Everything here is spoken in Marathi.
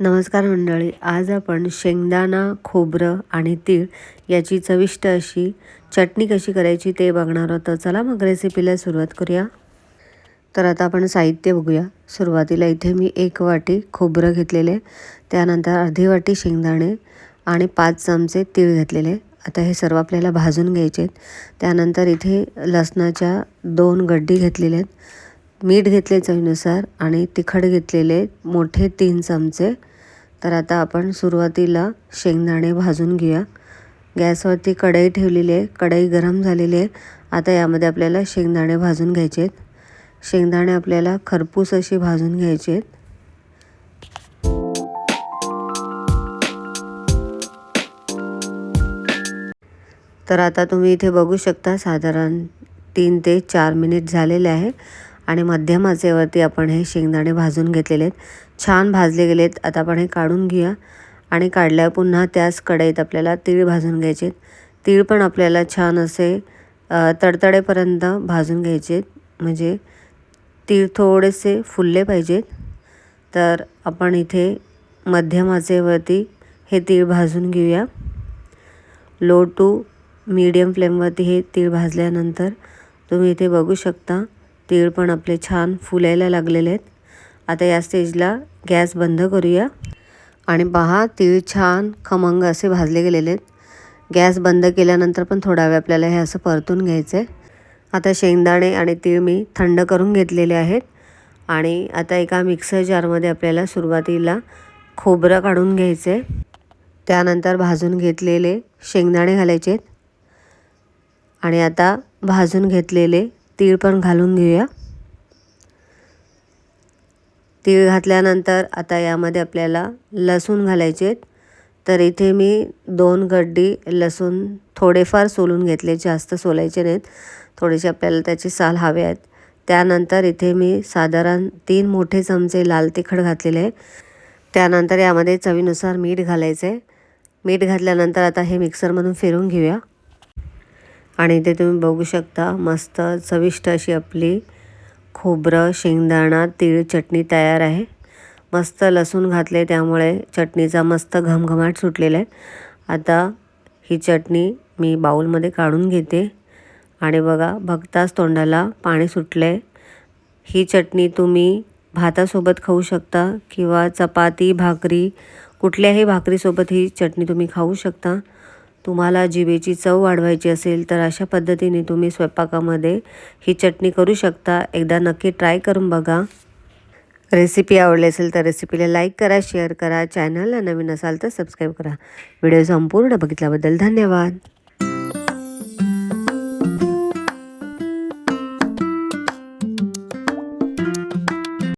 नमस्कार मंडळी आज आपण शेंगदाणा खोबरं आणि तीळ याची चविष्ट अशी चटणी कशी करायची ते बघणार आहोत. तर चला मग रेसिपीला सुरुवात करूया. तर आता आपण साहित्य बघूया. सुरुवातीला इथे मी एक वाटी खोबरं घेतलेले त्यानंतर अर्धी वाटी शेंगदाणे आणि पाच चमचे तीळ घेतलेले. आता हे सर्व आपल्याला भाजून घ्यायचे आहेत त्यानंतर इथे लसणाच्या दोन गड्डी घेतलेल्या आहेत. मीठ घेतले चवीनुसार आणि तिखट घेतलेले मोठे तीन चमचे. तर आता आपण सुरुवातीला शेंगदाणे भाजून घेऊया. गॅसवरती कढई ठेवलेली आहे. कढई गरम झालेली आहे. आता यामध्ये आपल्याला शेंगदाणे भाजून घ्यायचे आहेत. शेंगदाणे आपल्याला खरपूस अशी भाजून घ्यायचे आहेत. तर आता तुम्ही इथे बघू शकता साधारण तीन ते चार मिनिट झालेले आहे. आणि मध्यम आचेवरती आपण हे शेंगदाणे भाजून घेतलेले आहेत. छान भाजले गेलेत आता आपण हे काढून घेऊया. आणि काढल्यावर पुन्हा त्याच कढईत आपल्याला तीळ भाजून घ्यायचे तीळ पण आपल्याला छान असे तडतडेपर्यंत भाजून घ्यायचे म्हणजे तीळ थोडेसे फुलले पाहिजेत. तर आपण इथे मध्यम आचेवरती हे तीळ भाजून घेऊया. लो टू मीडियम फ्लेमवरती हे तीळ भाजल्यानंतर तुम्ही इथे बघू शकता. तीळ पण आपले छान फुलायला लागलेले आहेत. आता या स्टेजला गॅस बंद करूया. आणि पहा तीळ छान खमंग असे भाजले गेलेले आहेत. गॅस बंद केल्यानंतर पण थोडा वेळ आपल्याला हे असं परतून घ्यायचं आहे आता शेंगदाणे आणि तीळ मी थंड करून घेतलेले आहेत. आणि आता एका मिक्सर जारमध्ये आपल्याला सुरुवातीला खोबरं काढून घ्यायचं आहे त्यानंतर भाजून घेतलेले शेंगदाणे घालायचे आहेत. आणि आता भाजून घेतलेले तीळ पण घालून घेऊया. तीळ घातल्यानंतर आता यामध्ये आपल्याला लसूण घालायचे आहेत. तर इथे मी दोन गड्डी लसूण थोडेफार सोलून घेतले जास्त सोलायचे नाहीत. थोडेसे आपल्याला त्याचे साल हवे आहेत. त्यानंतर इथे मी साधारण तीन मोठे चमचे लाल तिखट घातलेले आहे त्यानंतर यामध्ये चवीनुसार मीठ घालायचं आहे. मीठ घातल्यानंतर आता हे मिक्सरमधून फिरून घेऊया. आणि इथे तुम्ही बघू शकता मस्त चविष्ट अशी आपली खोबरं शेंगदाणा तीळ चटणी तयार आहे. मस्त लसूण घातले त्यामुळे चटणीचा मस्त घमघमाट सुटलेला आहे. आता ही चटणी मी बाऊलमध्ये काढून घेते. आणि बघा बघताच तोंडाला पाणी सुटले ही चटणी तुम्ही भातासोबत खाऊ शकता किंवा चपाती भाकरी कुठल्याही भाकरीसोबत ही चटणी तुम्ही खाऊ शकता. तुम्हाला जिभेची चव वाढवायची असेल तर अशा पद्धतीने तुम्ही स्वयंपाकामध्ये ही चटणी करू शकता. एकदा नक्की ट्राय करून बघा. रेसिपी आवडली असेल तर रेसिपीला लाईक करा शेअर करा. चॅनलला नवीन असाल तर सबस्क्राईब करा. व्हिडिओ संपूर्ण बघितल्याबद्दल धन्यवाद.